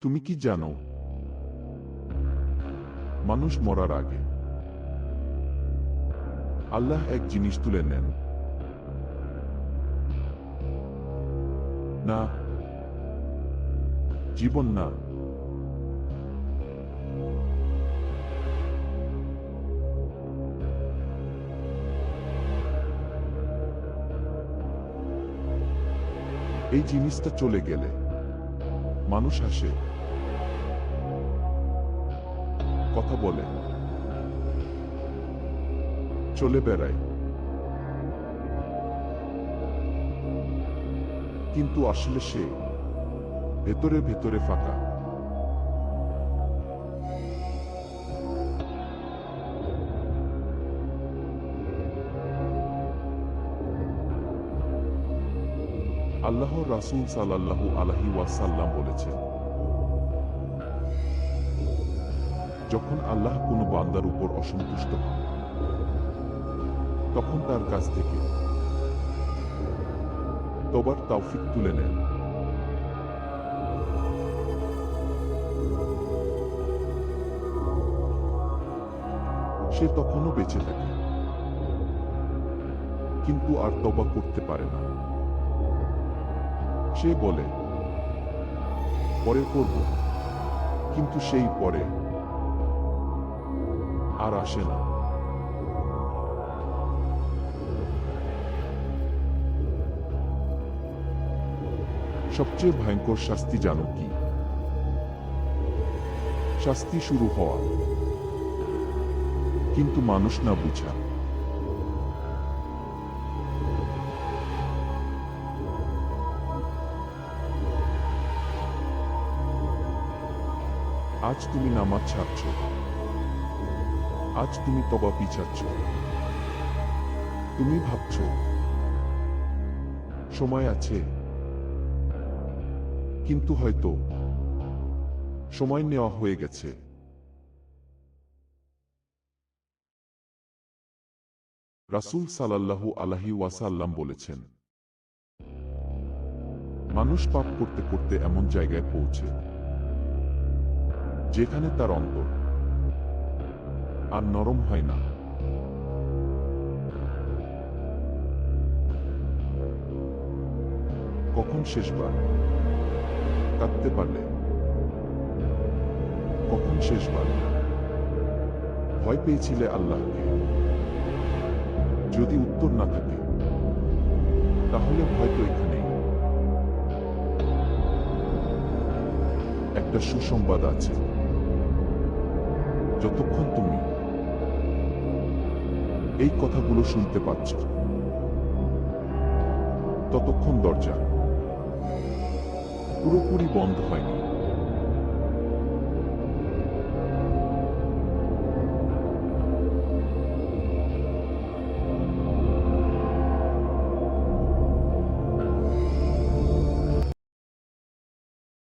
তুমি কি জানো? মানুষ মরার আগে আল্লাহ এক জিনিস তুলে নেন। না, জীবন না। এই জিনিসটা চলে গেলে মানুষ আসে। কথা বলে। চলে বেড়ায়। কিন্তু আসলে সে ভেতরে ভেতরে ফাঁকা। আল্লাহ রাসূল সাল্লাল্লাহু আলাইহি ওয়াসাল্লাম বলেছেন যখন আল্লাহ কোনো বান্দার উপর অসন্তুষ্ট হন, তখন তার কাছ থেকে তবার তৌফিক তুলে নেন। সে তখনও বেঁচে থাকে, কিন্তু আর তবা করতে পারে না। সে বলে, পরে করব। কিন্তু সেই পরে আর আসে না। সবচেয়ে ভয়ঙ্কর শাস্তি জানো কি? শাস্তি শুরু হওয়া। কিন্তু মানুষ না বুঝা। আজ তুমি নামাজ ছাড়ছ। আজ তুমি তবা পিছাচ্ছ তুমি ভাবছ, সময় আছে। কিন্তু হয়তো সময় নেওয়া হয়ে গেছে। রাসূল সাল্লাল্লাহু আলাহি ওয়াসাল্লাম বলেছেন, মানুষ পাপ করতে করতে এমন জায়গায় পৌঁছে, যেখানে তার অন্তর আর নরম হয় না। কখন শেষবার? কাঁদতে পারলে। কখন শেষবার? ভয় পেয়েছিলে আল্লাহকে। যদি উত্তর না থাকে, তাহলে হয়তো এখানেই। একটা সুসংবাদ আছে। যতক্ষণ তুমি এই কথাগুলো শুনতে পাচ্ছ। ততক্ষণ দরজা পুরোপুরি বন্ধ হয়নি।